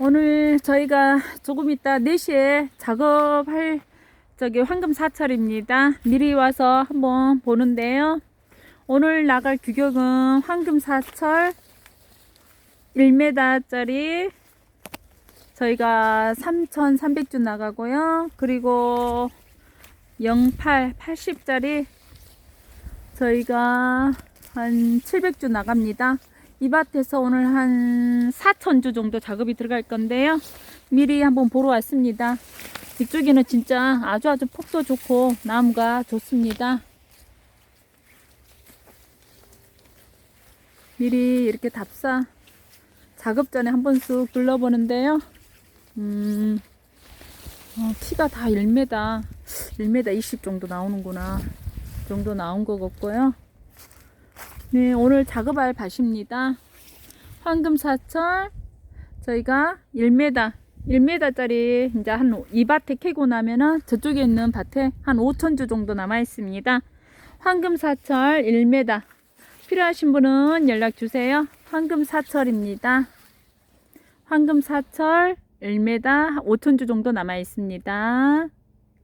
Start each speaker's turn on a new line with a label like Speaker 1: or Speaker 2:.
Speaker 1: 오늘 저희가 조금 이따 4시에 작업할 저기 황금 사철입니다. 미리 와서 한번 보는데요. 오늘 나갈 규격은 황금 사철 1m짜리 저희가 3,300주 나가고요. 그리고 08 80짜리 저희가 한 700주 나갑니다. 이 밭에서 오늘 한 4,000주 정도 작업이 들어갈 건데요. 미리 한번 보러 왔습니다. 이쪽에는 진짜 아주 아주 폭도 좋고 나무가 좋습니다. 미리 이렇게 답사 작업 전에 한 번 쑥 둘러보는데요. 음, 어, 키가 다 1m, 1m 20 정도 나오는구나. 그 정도 나온 것 같고요. 네, 오늘 작업할 밭입니다. 황금사철 저희가 1m, 1m짜리 이제 한 이 밭에 캐고 나면은 저쪽에 있는 밭에 한 5천주 정도 남아 있습니다. 황금사철 1m 필요하신 분은 연락 주세요. 황금사철입니다. 황금사철 1m 5천주 정도 남아 있습니다.